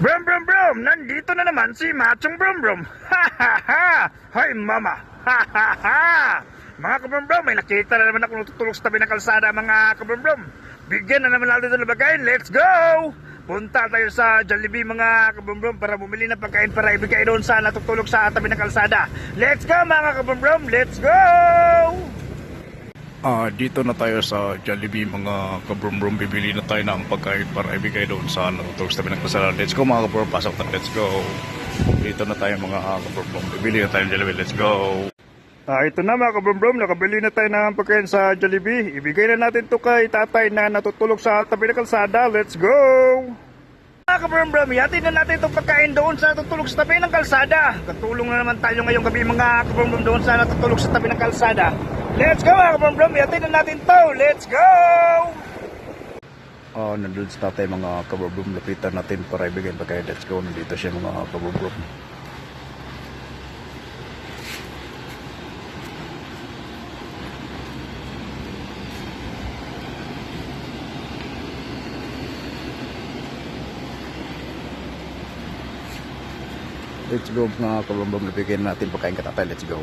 Brum brum brum! Nandito na naman si Machong Brum Brum! Ha ha ha! Hoy mama! Ha ha ha! Mga kabrum brum, may nakita na naman ako natutulog sa tabi ng kalsada mga kabrum brum. Bigyan na naman natin ng bagayin. Let's go! Punta tayo sa Jollibee mga kabrum brum para bumili ng pagkain para ibigay doon sa natutulog sa tabi ng kalsada. Let's go mga kabrum brum! Let's go! Ah, dito na tayo sa Jollibee mga kabrum-brum. Bibili na tayo ng pagkain para ibigay doon sa natutulog sa tabi ng kasalanan. Let's go mga kabrum, pasok na. Let's go. Dito na tayo mga kabrum-brum. Bibili na tayo ng Jollibee. Let's go. Ah, ito na mga kabrum-brum, nakabili na tayo ng pagkain sa Jollibee. Ibigay na natin to kay tatay na natutulog sa tabi ng kalsada. Let's go! Mga kabrum-brum, yatin na natin itong pagkain doon sa natutulog sa tabi ng kalsada. Katulong na naman tayo ngayong gabi mga kabrum-brum doon sa natutulog sa tabi ng kalsada. Let's go mga kabrum-brum, yatin na natin to. Let's go! Ah, nandun sa tatay mga kabrum-brum. Lapitan natin para ibigay ang pagkain. Let's go. Nandito siya mga kabrum-brum. Let's go mga kabrum-brum. Nabigyan natin pagkain ka tatay. Let's go.